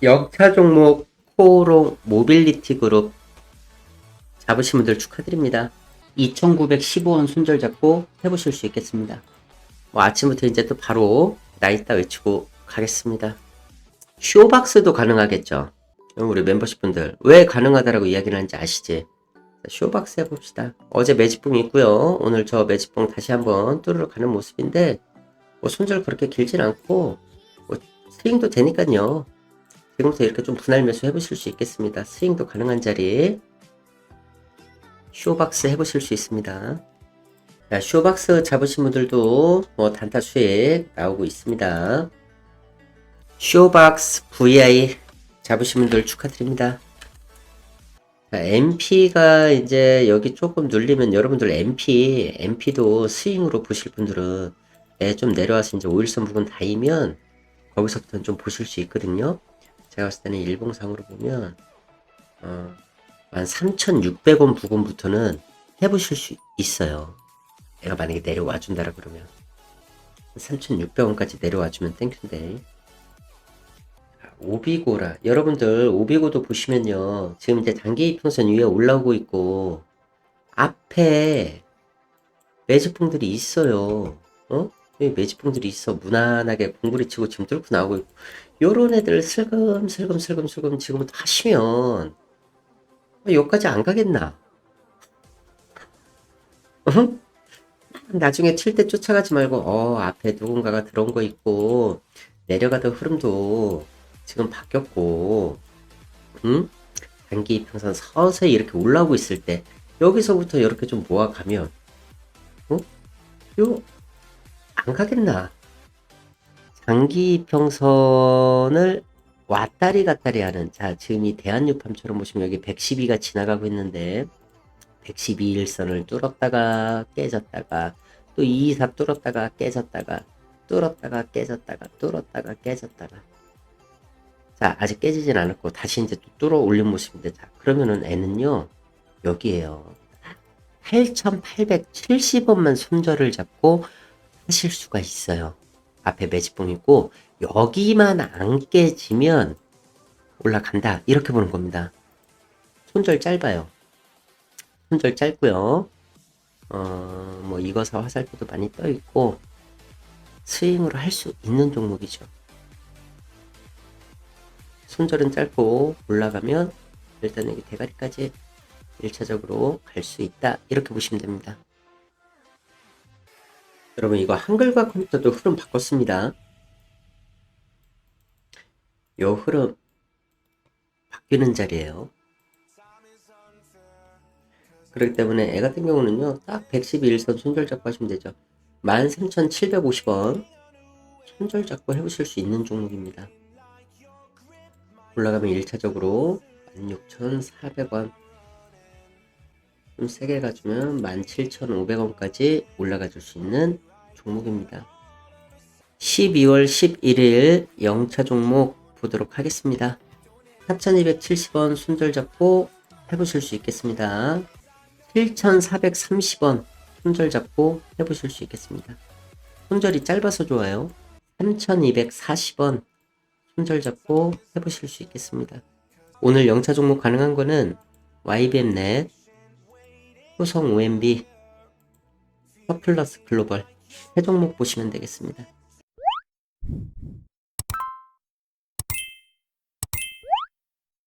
역차 종목 코오롱 모빌리티 그룹 잡으신 분들 축하드립니다. 2,915원 손절 잡고 해보실 수 있겠습니다. 뭐 아침부터 이제 또 바로 나있다 외치고 가겠습니다. 쇼박스도 가능하겠죠. 우리 멤버십 분들 왜 가능하다라고 이야기를 하는지 아시지? 자, 쇼박스 해봅시다. 어제 매직봉 있고요. 오늘 저 매직봉 다시 한번 뚫으러 가는 모습인데 뭐 손절 그렇게 길진 않고 뭐 스윙도 되니까요. 지금부터 이렇게 좀 분할 매수 해보실 수 있겠습니다. 스윙도 가능한 자리 쇼박스 해보실 수 있습니다. 자, 쇼박스 잡으신 분들도 뭐 단타 수익 나오고 있습니다. 쇼박스 VI 잡으신 분들 축하드립니다. 자, MP가 이제 여기 조금 눌리면 여러분들 MP, MP도 스윙으로 보실 분들은 예, 좀 내려와서 이제 5일선 부분 닿으면 거기서부터는 좀 보실 수 있거든요. 제가 봤을 때는 일봉상으로 보면 어, 한 3,600원 부근부터는 해보실 수 있어요. 내가 만약에 내려와 준다라 그러면. 3,600원까지 내려와 주면 땡큐인데. 오비고라. 여러분들 오비고도 보시면요. 지금 이제 단기 이평선 위에 올라오고 있고 앞에 매직봉들이 있어요. 어? 매직봉들이 있어 무난하게 공구리 치고 지금 뚫고 나오고 있고 요런 애들 슬금 슬금 슬금 슬금 지금부터 하시면 여기까지 안 가겠나 어? 나중에 칠 때 쫓아가지 말고 어 앞에 누군가가 들어온 거 있고 내려가던 흐름도 지금 바뀌었고 응? 단기 이평선 서서히 이렇게 올라오고 있을 때 여기서부터 이렇게 좀 모아가면 어? 요 안 가겠나? 장기 이평선을 왔다리 갔다리 하는 자 지금 이 대한유팜처럼 보시면 여기 112가 지나가고 있는데 112일선을 뚫었다가 깨졌다가 또 224 뚫었다가 깨졌다가 뚫었다가 깨졌다가 뚫었다가 깨졌다가. 자 아직 깨지진 않았고 다시 이제 또 뚫어 올린 모습인데 자 그러면은 N은요 여기에요. 8870원만 손절을 잡고 하실 수가 있어요 앞에 매직봉 있고 여기만 안 깨지면 올라간다 이렇게 보는 겁니다 손절 짧아요 손절 짧고요. 어, 뭐 이거사 화살표도 많이 떠 있고 스윙으로 할 수 있는 종목이죠. 손절은 짧고 올라가면 일단 여기 대가리까지 1차적으로 갈 수 있다. 이렇게 보시면 됩니다. 여러분 이거 한글과 컴퓨터도 흐름 바꿨습니다. 요 흐름 바뀌는 자리예요. 그렇기 때문에 애 같은 경우는요, 딱 112일선 손절 잡고 하시면 되죠. 13,750원 손절 잡고 해보실 수 있는 종목입니다. 올라가면 1차적으로 16,400원 좀 세게 가주면 17,500원까지 올라가 줄 수 있는 종목입니다. 12월 11일 영차 종목 보도록 하겠습니다. 4,270원 손절 잡고 해보실 수 있겠습니다. 7,430원 손절 잡고 해보실 수 있겠습니다. 손절이 짧아서 좋아요. 3,240원 손절 잡고 해보실 수 있겠습니다. 오늘 영차 종목 가능한 거는 YBM넷, 효성 OMB, 서플러스 글로벌 세 종목 보시면 되겠습니다.